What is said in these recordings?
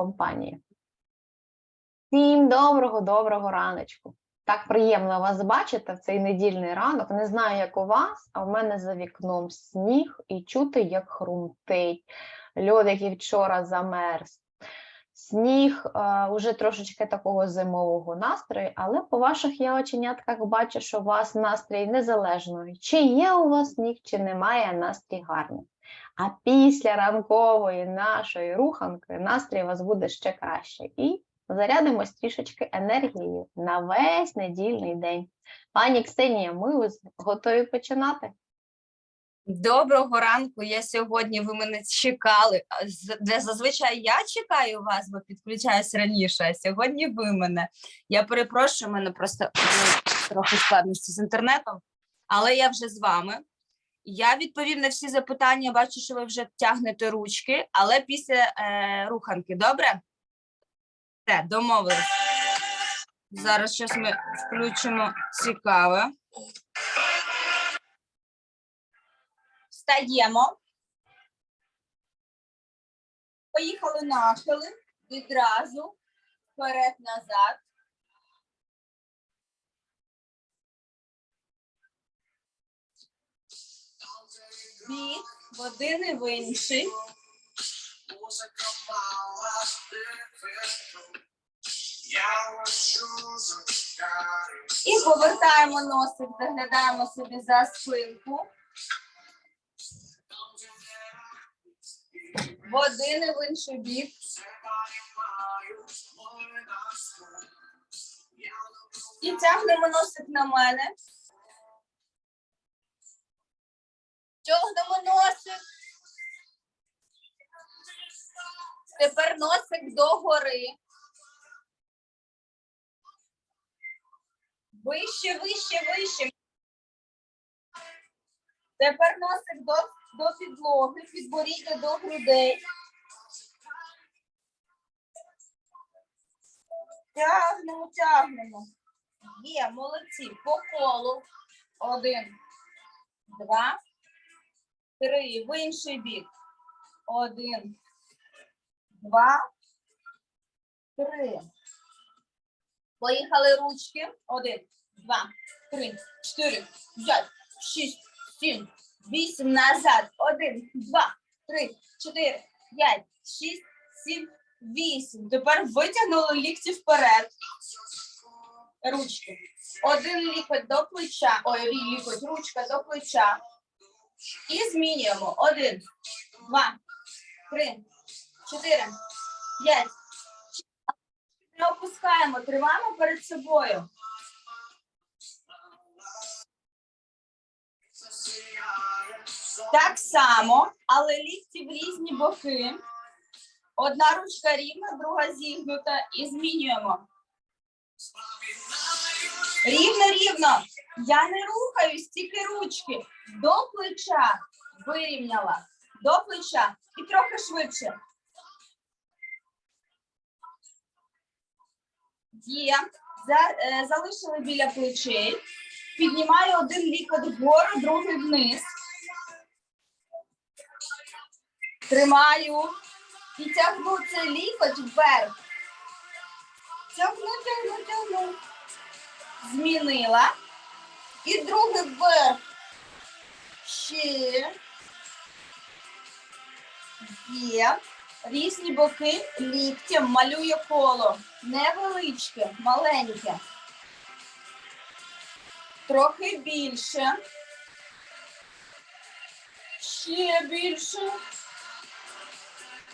компанії. Всім доброго, доброго раночку. Так приємно вас бачити в цей недільний ранок. Не знаю, як у вас, а в мене за вікном сніг і чути, як хрумтить. Льод, який вчора замерз. Сніг е, уже трошечки такого зимового настрою, але по ваших я оченятках бачу, що у вас настрій незалежний. Чи є у вас сніг, чи немає настрій гарний. А після ранкової нашої руханки настрій у вас буде ще краще. І зарядимось трішечки енергією на весь недільний день. Пані Ксенія, ми готові починати. Доброго ранку. Я сьогодні ви мене чекали. Де зазвичай я чекаю вас, бо підключаюсь раніше. А сьогодні ви мене. Я перепрошую, мене просто ну, трохи складності з інтернетом, але я вже з вами. Я відповім на всі запитання. Бачу, що ви вже тягнете ручки, але після е, руханки, добре? Все, домовились. Зараз щось ми включимо цікаве. Встаємо. Поїхали нахили відразу вперед-назад. Бік в один і в інший. І повертаємо носик, заглядаємо собі за спинку. В один і в інший бік. І тягнемо носик на мене. Тягнемо носик. Тепер носик догори. Вище, вище, вище. Тепер носик до, до підлоги, підборіддя до грудей. Тягнемо, тягнемо. Є, молодці. По колу. Один, два, три. В інший бік. Один, два, три. Поїхали ручки. Один, два, три, чотири, п'ять, шість, сім, вісім. Назад. Один, два, три, чотири, п'ять, шість, сім, вісім. Тепер витягнули лікті вперед. Ручки. Один лікоть до плеча. Ой, лікоть, ручка до плеча. І змінюємо. Один, два, три, чотири, п'ять. Не опускаємо, тримаємо перед собою. Так само, але лікті в різні боки. Одна ручка рівна, друга зігнута. І змінюємо. Рівно, рівно. Я не рухаюсь, тільки ручки. До плеча вирівняла. До плеча. І трохи швидше. Є. Е, залишили біля плечей. Піднімаю один лікоть вгору, другий вниз. Тримаю. І тягну цей лікоть вверх. Тягну, тягну, тягну. Змінила. І другий вверх. Ще. Є. Різні боки ліктям малює коло. Невеличке, маленьке. Трохи більше. Ще більше.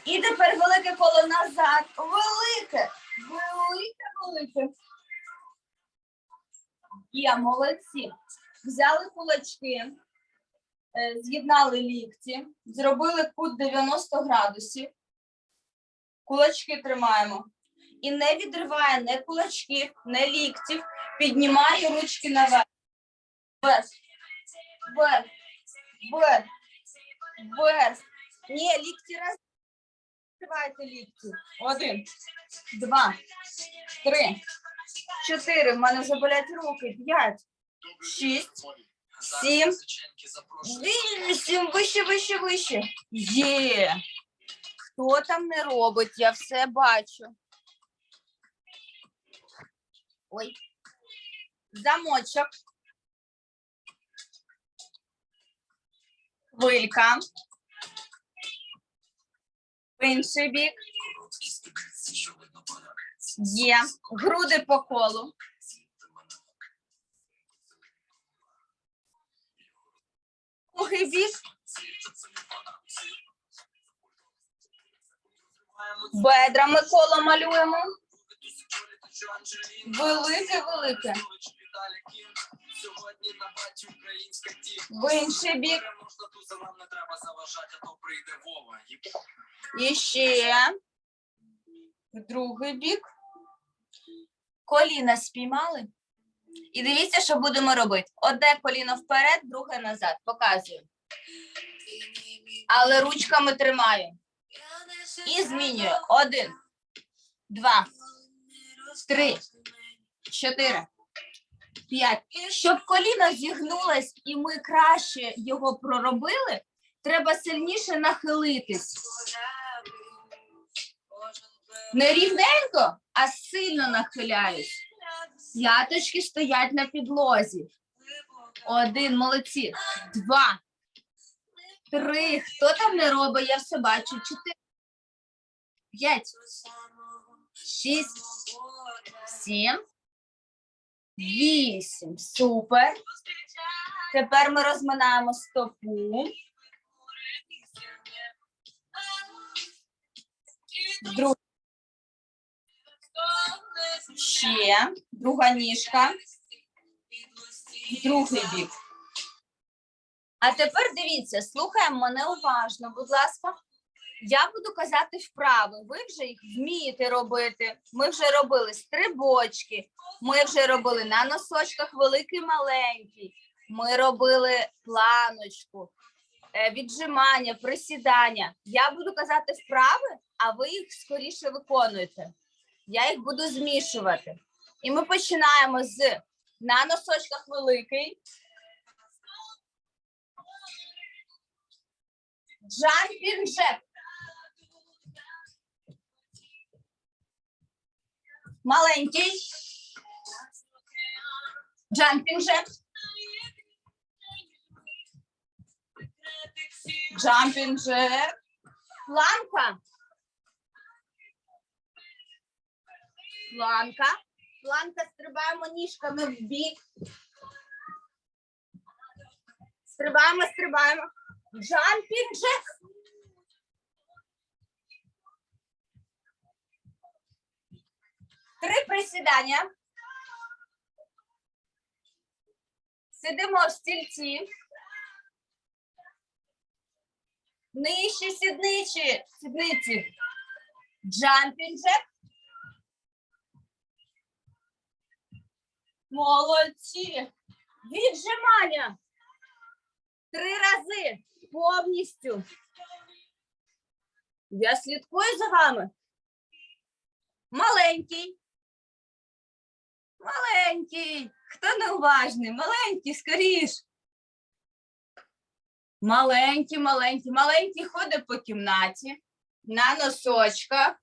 І тепер велике коло назад. Велике. Велике, велике. Є, молодці. Взяли кулачки, е, з'єднали лікті, зробили кут 90 градусів. Кулачки тримаємо. І не відриває не кулачків, не ліктів. Піднімає ручки наверх. Вверх. Вверх. Вверх. Вверх. Ні, лікті раз. Відкривайте лікті. Один, два, три, чотири. В мене вже болять руки. П'ять, шість, сім, вісім. Вище, вище, вище. Є. Хто там не робить? Я все бачу. Ой. Замочок. Хвилька. В інший бік. Є. Груди по колу. Другий бік. Бедрами коло малюємо. Велике, велике. Сьогодні на баті українська ті. В інший бік. Можна туза, нам не треба заважати, а то прийде Вова. І ще. В другий бік. Коліна спіймали. І дивіться, що будемо робити. Одне коліно вперед, друге назад. Показую. Але ручками тримаю. І змінюю. Один, два, три, чотири, п'ять. Щоб коліно зігнулось і ми краще його проробили, треба сильніше нахилитись. Не рівненько, а сильно нахиляюсь. П'яточки стоять на підлозі. Один, молодці. Два. Три. Хто там не робить? Я все бачу. Чотири. П'ять. Шість. Сім. Вісім. Супер. Тепер ми розминаємо стопу. Друг... Ще. Друга ніжка. Другий бік. А тепер дивіться, слухаємо мене уважно, будь ласка. Я буду казати вправи. Ви вже їх вмієте робити. Ми вже робили стрибочки, ми вже робили на носочках великий маленький. Ми робили планочку, е, віджимання, присідання. Я буду казати вправи, а ви їх скоріше виконуєте. Я їх буду змішувати. І ми починаємо з на носочках великий. Jumping jack. Маленький. Jumping jack. Jumping jack. Планка. Планка. Планка стрибаємо ніжками в бік. Стрибаємо, стрибаємо. Jumping jack. Три присідання. Сидимо в стільці. Нижче сідничі, сідниці. Jumping jack. Молодці. Віджимання. Три рази повністю. Я слідкую за вами. Маленький. Маленький. Хто неуважний? Маленький, скоріш. Маленький, маленький, маленький ходить по кімнаті на носочках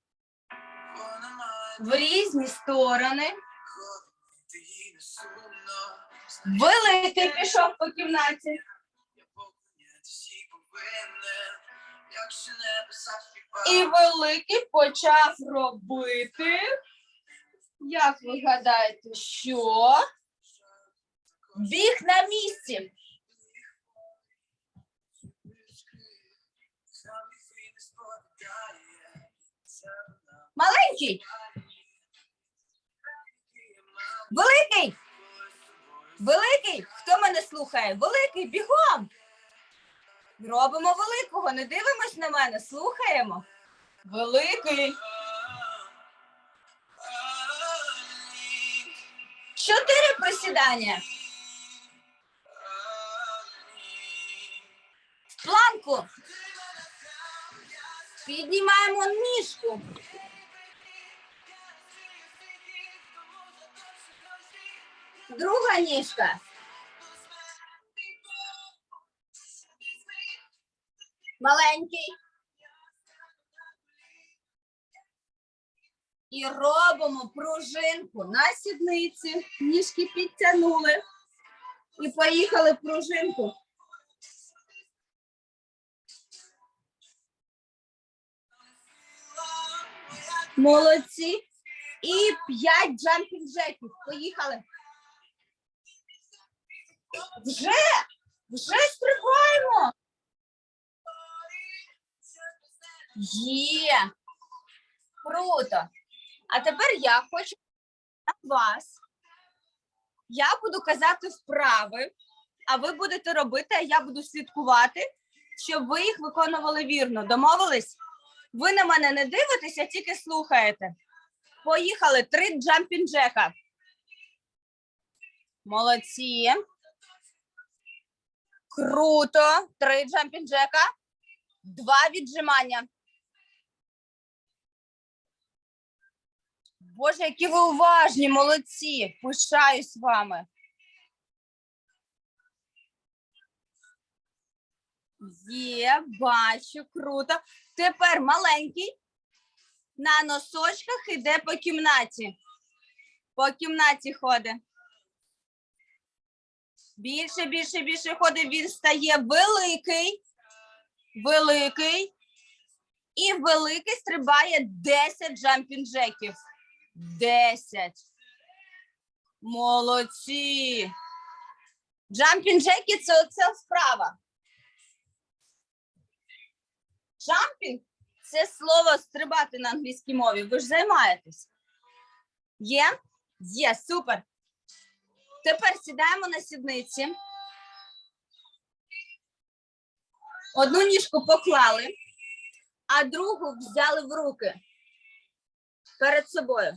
в різні сторони. Великий пішов по кімнаті. І великий почав робити. Як ви гадаєте, що? Біг на місці. Маленький. Великий. Великий. Хто мене слухає? Великий, бігом. Робимо великого, не дивимось на мене, слухаємо. Великий. Чотири присідання. В планку. Піднімаємо ніжку. Друга ніжка. Маленький. І робимо пружинку на сідниці, ніжки підтягнули. І поїхали пружинку. Молодці. І п'ять джампінг джеків. Поїхали. Вже, вже стрибаємо. Є. Круто. А тепер я хочу на вас. Я буду казати вправи, а ви будете робити, а я буду слідкувати, щоб ви їх виконували вірно. Домовились? Ви на мене не дивитеся, тільки слухаєте. Поїхали. Три джампінг джека. Молодці. Круто. Три джампінг джека. Два віджимання. Боже, які ви уважні, молодці. Пишаюсь вами. Є, бачу, круто. Тепер маленький на носочках іде по кімнаті. По кімнаті ходить. Більше, більше, більше ходить. Він стає великий. Великий. І великий стрибає 10 джампінг джеків. 10. Молодці. Джампінг джеки це оце вправа. Джампінг це слово стрибати на англійській мові. Ви ж займаєтесь. Є? Є, супер. Тепер сідаємо на сідниці. Одну ніжку поклали, а другу взяли в руки перед собою.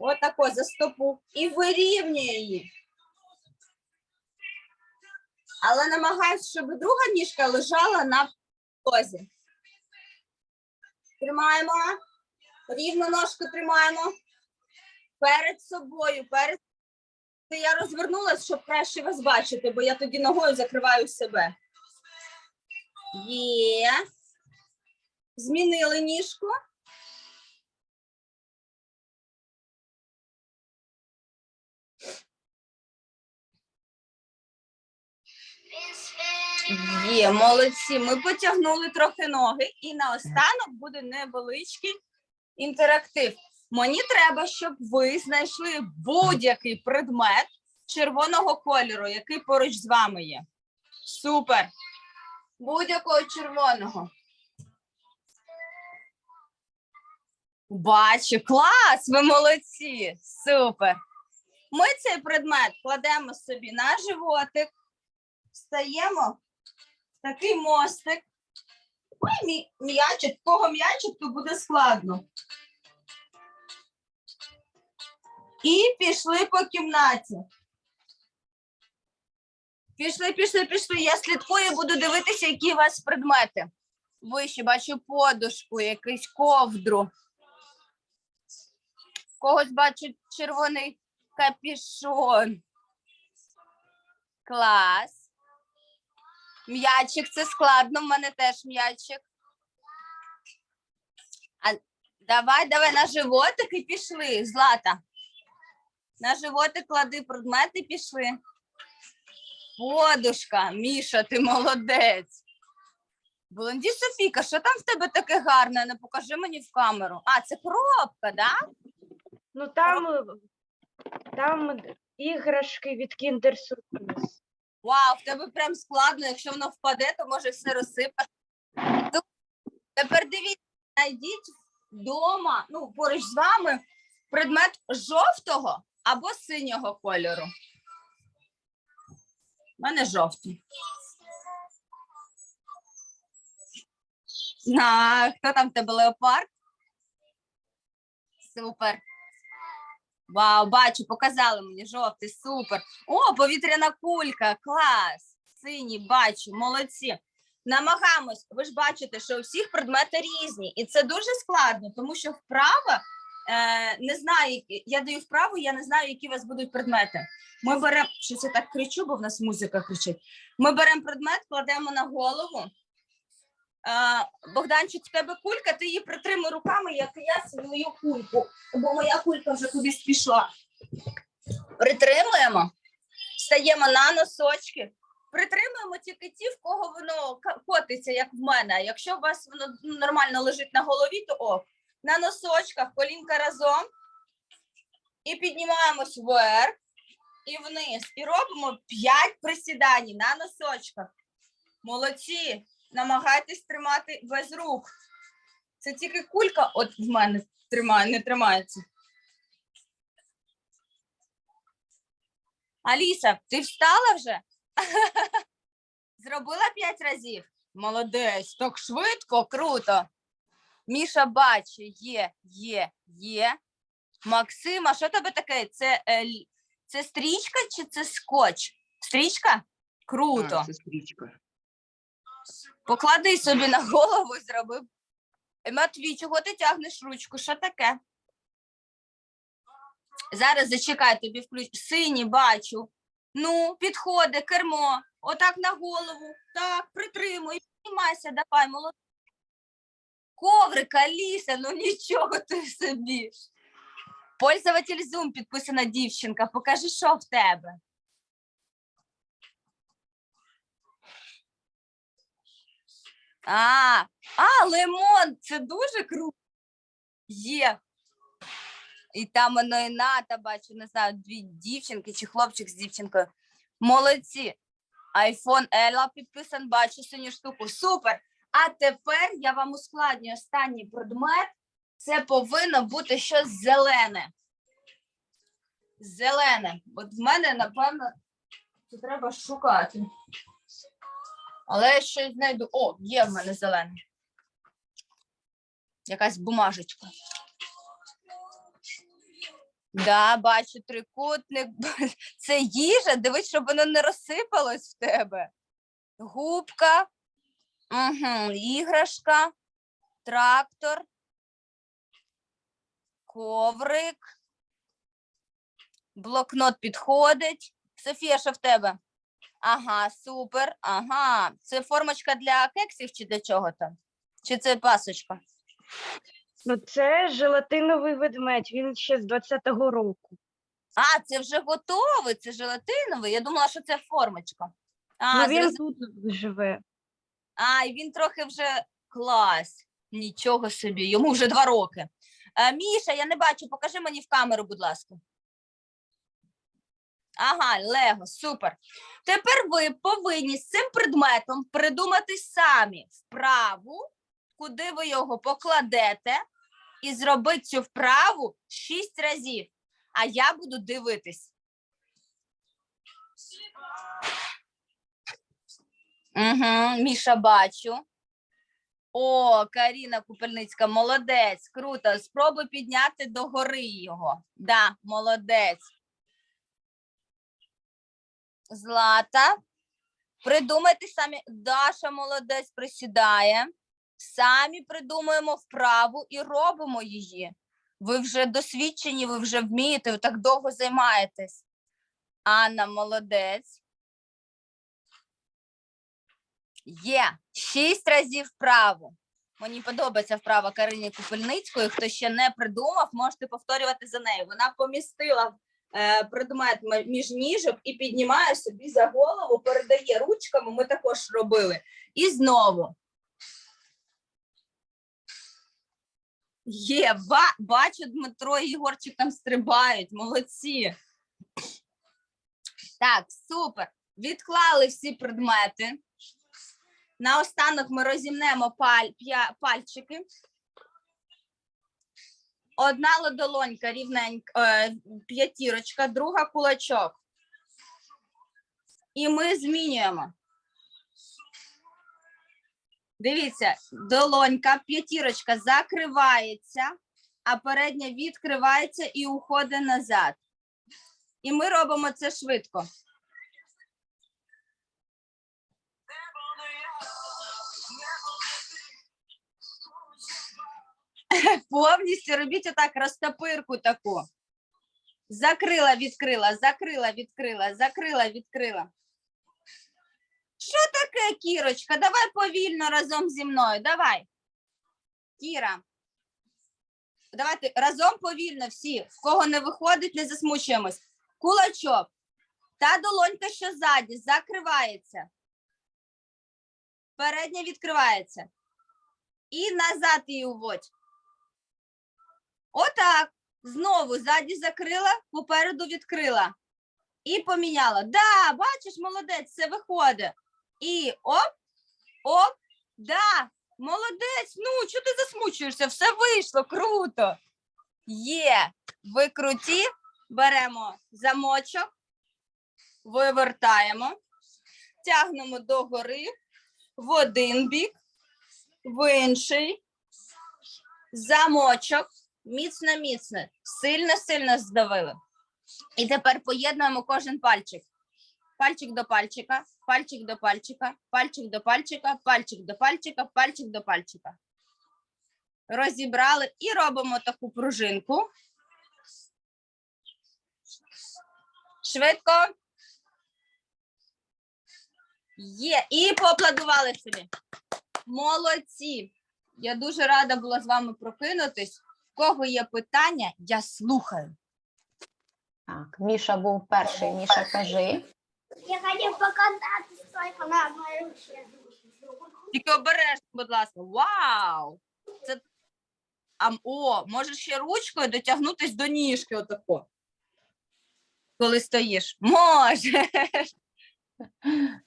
Отако за стопу. І вирівнює її. Але намагаюсь, щоб друга ніжка лежала на позі. Тримаємо. Рівну ножку тримаємо. Перед собою. Перед... Я розвернулась, щоб краще вас бачити, бо я тоді ногою закриваю себе. Є. Змінили ніжку. Є, молодці. Ми потягнули трохи ноги, і наостанок буде невеличкий інтерактив. Мені треба, щоб ви знайшли будь-який предмет червоного кольору, який поруч з вами є. Супер. Будь-якого червоного. Бачу, клас! Ви молодці! Супер! Ми цей предмет кладемо собі на животик, встаємо такий мостик. Ой, м'ячик, кого м'ячик, то буде складно. І пішли по кімнаті. Пішли, пішли, пішли. Я слідкую, буду дивитися, які у вас предмети. Вище бачу подушку, якийсь ковдру. Когось бачу червоний капішон. Клас. М'ячик це складно, в мене теж м'ячик. А давай, давай на животик і пішли, Злата. На животик клади предмети, пішли. Подушка, Міша, ти молодець. Блонді Софіка, що там в тебе таке гарне? Не покажи мені в камеру. А, це коробка, да? Ну там, е, там іграшки від Kinder Surprise. Вау, в тебе прям складно. Якщо воно впаде, то може все розсипати. Тепер дивіться, знайдіть вдома, ну, поруч з вами предмет жовтого або синього кольору. У мене жовтий. На, хто там в тебе леопард? Супер. Вау, бачу, показали мені жовтий, супер. О, повітряна кулька, клас. Синій, бачу, молодці. Намагаємось, ви ж бачите, що у всіх предмети різні, і це дуже складно, тому що вправа е, не знаю, я даю вправу, я не знаю, які у вас будуть предмети. Ми беремо, щось я так кричу, бо в нас музика кричить. Ми беремо предмет, кладемо на голову А, Богданчик, в тебе кулька, ти її притримай руками, як я свою кульку, бо моя кулька вже кудись пішла. Притримуємо, стаємо на носочки. Притримуємо тільки ті, в кого воно котиться, як в мене. Якщо у вас воно нормально лежить на голові, то ок. На носочках, колінка разом. І піднімаємось вверх і вниз. І робимо 5 присідань на носочках. Молодці. Намагайтесь тримати без рук. Це тільки кулька, от в мене тримає, не тримається. Аліса, ти встала вже? Зробила п'ять разів? Молодець, так швидко, круто. Міша бачить, є, є, є. Максим, а що тебе таке? Це, е, л- це стрічка чи це скотч? Стрічка? Круто. Так, це стрічка. Поклади собі на голову і зроби. Е, Матвій, чого ти тягнеш ручку? Що таке? Зараз зачекай, тобі включ. Сині бачу. Ну, підходи, кермо. Отак на голову. Так, притримуй, піднімайся, давай, молодець. Коврик, Аліса, ну нічого ти собі. Пользователь Zoom, підписана дівчинка. Покажи, що в тебе. А, а, лимон, це дуже круто. Є. І там воно і ната, бачу, не знаю, дві дівчинки чи хлопчик з дівчинкою. Молодці. Айфон Ела підписан, бачу синю штуку. Супер. А тепер я вам ускладнюю останній предмет. Це повинно бути щось зелене. Зелене. От в мене, напевно, це треба шукати. Але я щось знайду. О, є в мене зелене. Якась бумажечка. Да, бачу трикутник. Це їжа. Дивись, щоб воно не розсипалось в тебе. Губка, угу. іграшка, трактор, коврик. Блокнот підходить. Софія, що в тебе? Ага, супер. Ага. Це формочка для кексів чи для чого там? Чи це пасочка? Ну, це желатиновий ведмедь, він ще з 20-го року. А, це вже готовий, це желатиновий. Я думала, що це формочка. А, ну, він зрозу- тут живе. А він трохи вже клас. Нічого собі, йому вже два роки. Е, Міша, я не бачу, покажи мені в камеру, будь ласка. Ага, Лего, супер. Тепер ви повинні з цим предметом придумати самі вправу, куди ви його покладете, і зробити цю вправу шість разів. А я буду дивитись. Угу, Міша, бачу. О, Каріна Купельницька, молодець, круто. Спробуй підняти догори його. Да, молодець. Злата. Придумайте самі. Даша молодець присідає. Самі придумаємо вправу і робимо її. Ви вже досвідчені, ви вже вмієте, ви так довго займаєтесь. Анна молодець. Є шість разів вправу. Мені подобається вправа Карині Купельницької. Хто ще не придумав, можете повторювати за нею. Вона помістила е, предмет між ніжок і піднімає собі за голову, передає ручками. Ми також робили. І знову. Є, ба, бачу, Дмитро і Ігорчик там стрибають, молодці. Так, супер. Відклали всі предмети. Наостанок ми розімнемо паль, пальчики. Одна ладолонька рівненька, е, п'ятірочка, друга кулачок. І ми змінюємо. Дивіться, долонька, п'ятірочка закривається, а передня відкривається і уходить назад. І ми робимо це швидко. Повністю робіть отак розтопирку таку. Закрила, відкрила, закрила, відкрила, закрила, відкрила. Що таке, Кірочка? Давай повільно разом зі мною. Давай. Кіра. Давайте разом повільно всі. В кого не виходить, не засмучуємось. Кулачок. Та долонька, що ззаді, закривається. Передня відкривається. І назад її уводь. Отак. Знову ззаді закрила, попереду відкрила. І поміняла. Да, бачиш, молодець, це виходить. І оп, оп, да, молодець. Ну, чого ти засмучуєшся? Все вийшло, круто. Є. Ви круті. Беремо замочок, вивертаємо, тягнемо догори в один бік, в інший. Замочок. Міцно, міцно, сильно, сильно здавили. І тепер поєднуємо кожен пальчик. Пальчик до пальчика, пальчик до пальчика, пальчик до пальчика, пальчик до пальчика, пальчик до пальчика. Розібрали і робимо таку пружинку. Швидко. Є. І поаплодували собі. Молодці. Я дуже рада була з вами прокинутись. Кого є питання, я слухаю. Так, Міша був перший. Міша, кажи. Я хотел покататься только на руке. Тільки обережно, будь ласка. Вау! Це... А, о, можеш ще ручкою дотягнутись до ніжки отако. Коли стоїш. Може.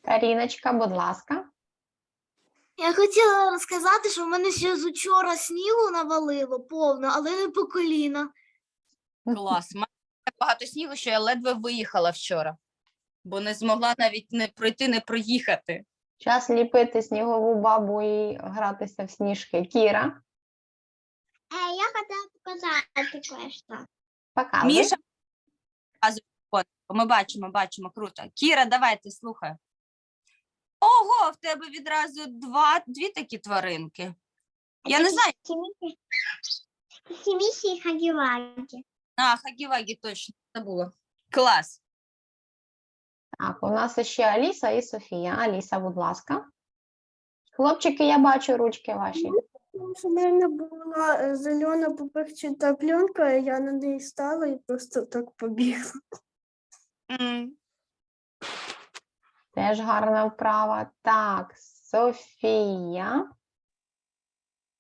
Каріночка, будь ласка. Я хотіла розказати, що в мене ще з учора снігу навалило повно, але не по коліна. Клас. У мене так багато снігу, що я ледве виїхала вчора, бо не змогла навіть не пройти, не проїхати. Час ліпити снігову бабу і гратися в сніжки. Кіра, Э, я хотела показать кое-что. показуй. Міша, фото. ми бачимо, бачимо, круто. Кіра, давайте слухай. Ого, в тебе відразу два, дві такі тваринки. Я не знаю, Семиси и Хагиваги. а, Хагівагі точно забула. Клас. Так, у нас ще Аліса і Софія. Аліса, будь ласка. Хлопчики, я бачу ручки ваші. У мене була е, зелена пупирчата пленка, і я на неї стала і просто так побігла. Теж гарна вправа. Так, Софія.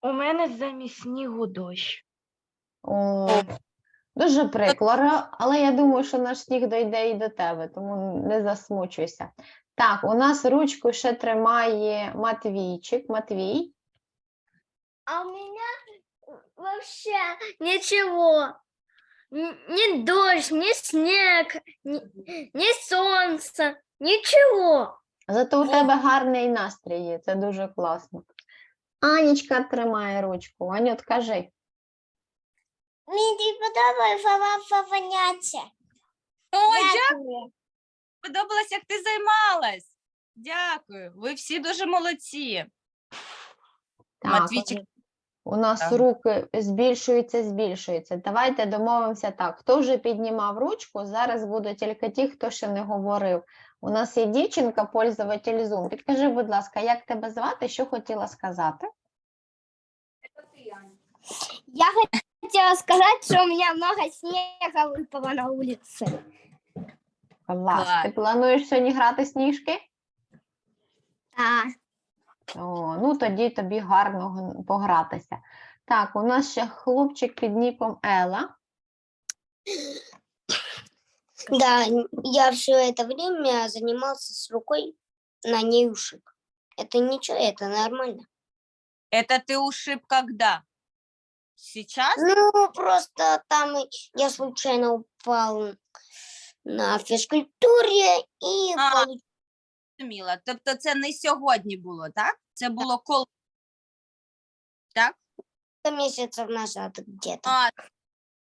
У мене замість снігу дощ. О, дуже прикро, але я думаю, що наш сніг дойде і до тебе, тому не засмучуйся. Так, у нас ручку ще тримає Матвійчик. Матвій. А у меня вообще ничего. Н- Ни дождь, ни снег, ни, ни ничего. Зато у тебе гарний настрій є, це дуже класно. Анічка тримає ручку. Анют, кажи. Мені подобається вам поняття. О, дякую. Подобалось, як ти займалась. Дякую. Ви всі дуже молодці. Так, Матвійчик. У нас Так. руки збільшуються, збільшуються. Давайте домовимося так. Хто вже піднімав ручку, зараз будуть тільки ті, хто ще не говорив. У нас є дівчинка, пользователь Zoom. Підкажи, будь ласка, як тебе звати, що хотіла сказати? Я хотела сказать, что у меня много снега выпало на улице. Клас. Ти плануєш сьогодні грати сніжки? Да. О, ну тоді тобі гарно г- погратися. Так, у нас ще хлопчик під ніком Ела. Да, я все это время занимался с рукой на ней ушиб. Это ничего, это нормально. Это ты ушиб когда? Сейчас? Ну, просто там я случайно упал на физкультуре и А. Зрозуміла. Тобто це не сьогодні було, так? Це було коли. месяцев назад где-то. А,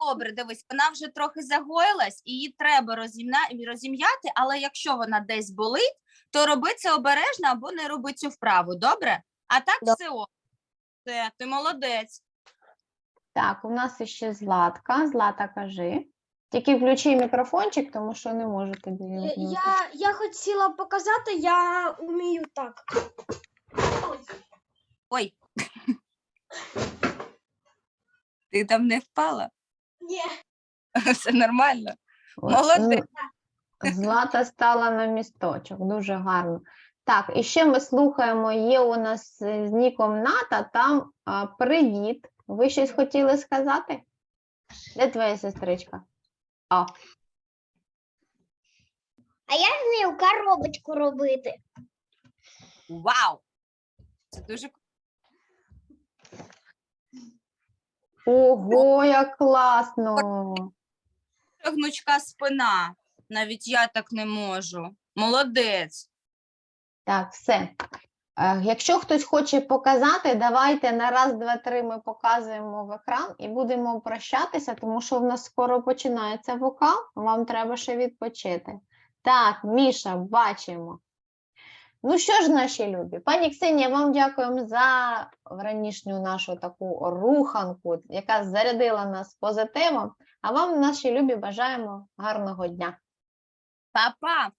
добре, дивись, вона вже трохи загоїлась, і її треба розім'яти, але якщо вона десь болить, то роби це обережно або не роби цю вправу, добре? А так Добре. все. ок. Все, ти молодець. Так, у нас ще Златка. Злата, кажи. Тільки включи мікрофончик, тому що не можу тобі Е. Я, я хотіла показати, я вмію так. Ой. Ти там не впала? Ні. Все нормально. Молодець. Злата стала на місточок, дуже гарно. Так, і ще ми слухаємо, є у нас з ніком Ната, там а, привіт. Ви щось хотіли сказати? Де твоя сестричка? О, А я вмію коробочку робити. Вау! Це дуже ого, як класно! гнучка спина. Навіть я так не можу. Молодець. Так, все. Е, Якщо хтось хоче показати, давайте на раз, два, три ми показуємо в екран і будемо прощатися, тому що в нас скоро починається вокал, вам треба ще відпочити. Так, Міша, бачимо. Ну що ж, наші любі, пані Ксенія, вам дякуємо за ранішню нашу таку руханку, яка зарядила нас позитивом. А вам, наші любі, бажаємо гарного дня. Па-па!